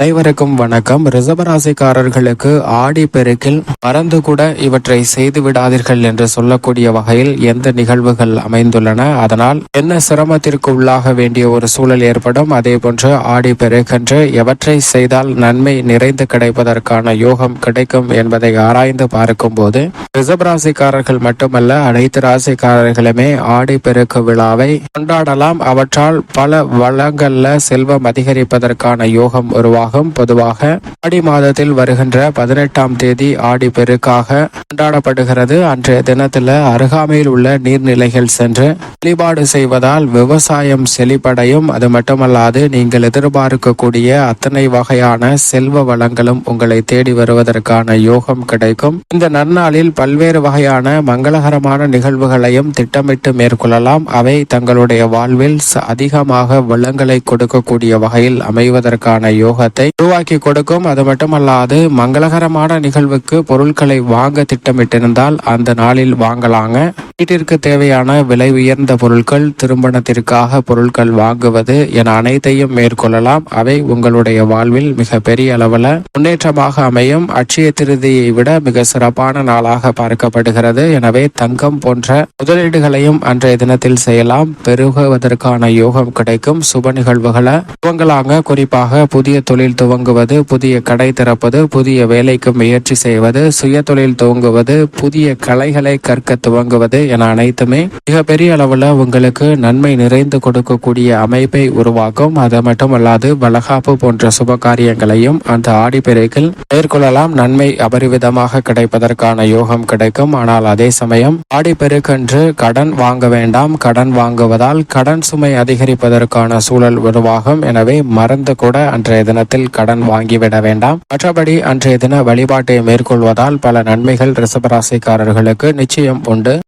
அனைவருக்கும் வணக்கம். ரிசபராசிக்காரர்களுக்கு ஆடி பெருக்கில் மறந்து கூட இவற்றை செய்து விடாதீர்கள் என்று சொல்லக்கூடிய வகையில் எந்த நிகழ்வுகள் அமைந்துள்ளன. அதனால் என்ன சிரமத்திற்கு உள்ளாக வேண்டிய ஒரு சூழல் ஏற்படும். அதே போன்று ஆடி பெருக்கென்று எவற்றை செய்தால் நன்மை நிறைந்து கிடைப்பதற்கான யோகம் கிடைக்கும் என்பதை ஆராய்ந்து பார்க்கும்போது ரிசபராசிக்காரர்கள் மட்டுமல்ல அனைத்து ராசிக்காரர்களுமே ஆடி பெருக்கு விழாவை கொண்டாடலாம். அவற்றால் பல வளங்கள்ல செல்வம் அதிகரிப்பதற்கான யோகம் உருவாகும். பொதுவாக ஆடி மாதத்தில் வருகின்ற பதினெட்டாம் தேதி ஆடி பெருக்காக கொண்டாடப்படுகிறது. அன்றைய தினத்துல அருகாமையில் உள்ள நீர்நிலைகள் சென்று வழிபாடு செய்வதால் விவசாயம் செழிப்படையும். அது மட்டுமல்லாது நீங்கள் எதிர்பார்க்கக்கூடிய அத்தனை வகையான செல்வ வளங்களும் உங்களை தேடி வருவதற்கான யோகம் கிடைக்கும். இந்த நன்னாளில் பல்வேறு வகையான மங்களகரமான நிகழ்வுகளையும் திட்டமிட்டு மேற்கொள்ளலாம். அவை தங்களுடைய வாழ்வில் அதிகமாக வளங்களை கொடுக்கக்கூடிய வகையில் அமைவதற்கான யோகத்தை உருவாக்கி கொடுக்கும். அது மட்டுமல்லாது மங்களகரமான நிகழ்வுக்கு பொருட்களை வாங்க திட்டமிட்டிருந்தால் அந்த நாளில் வாங்கலாங்க. வீட்டிற்கு தேவையான விலை உயர்ந்த பொருட்கள் திருமணத்திற்காக பொருட்கள் வாங்குவது என அனைத்தையும் மேற்கொள்ளலாம். அவை உங்களுடைய வாழ்வில் மிக பெரிய அளவில் முன்னேற்றமாக அமையும். அட்சய திருதியை விட மிக சிறப்பான நாளாக பார்க்கப்படுகிறது. எனவே தங்கம் போன்ற முதலீடுகளையும் அன்றைய தினத்தில் செய்யலாம். பெருகுவதற்கான யோகம் கிடைக்கும். சுப நிகழ்வுகளை துவங்கலாங்க. குறிப்பாக புதிய தொழில் துவங்குவது புதிய கடை திறப்பது புதிய வேலைக்கு முயற்சி செய்வது சுய தொழில் துவங்குவது புதிய கலைகளை கற்க துவங்குவது என அனைத்துமே மிகப்பெரிய அளவில் உங்களுக்கு நன்மை நிறைந்து கொடுக்கக்கூடிய அமைப்பை உருவாக்கும். அது மட்டுமல்லாது வளகாப்பு போன்ற சுப காரியங்களையும் அந்த ஆடிப்பெருக்கில் மேற்கொள்ளலாம். நன்மை அபரிவிதமாக கிடைப்பதற்கான யோகம் கிடைக்கும். ஆனால் அதே சமயம் ஆடிப்பெருக்கன்று கடன் வாங்க வேண்டாம். கடன் வாங்குவதால் கடன் சுமை அதிகரிப்பதற்கான சூழல் உருவாகும். எனவே மறந்து கூட அன்றைய தினத்தில் கடன் வாங்கிவிட வேண்டாம். மற்றபடி அன்றைய தின வழிபாட்டை மேற்கொள்வதால் பல நன்மைகள் ரிசபராசிக்காரர்களுக்கு நிச்சயம் உண்டு.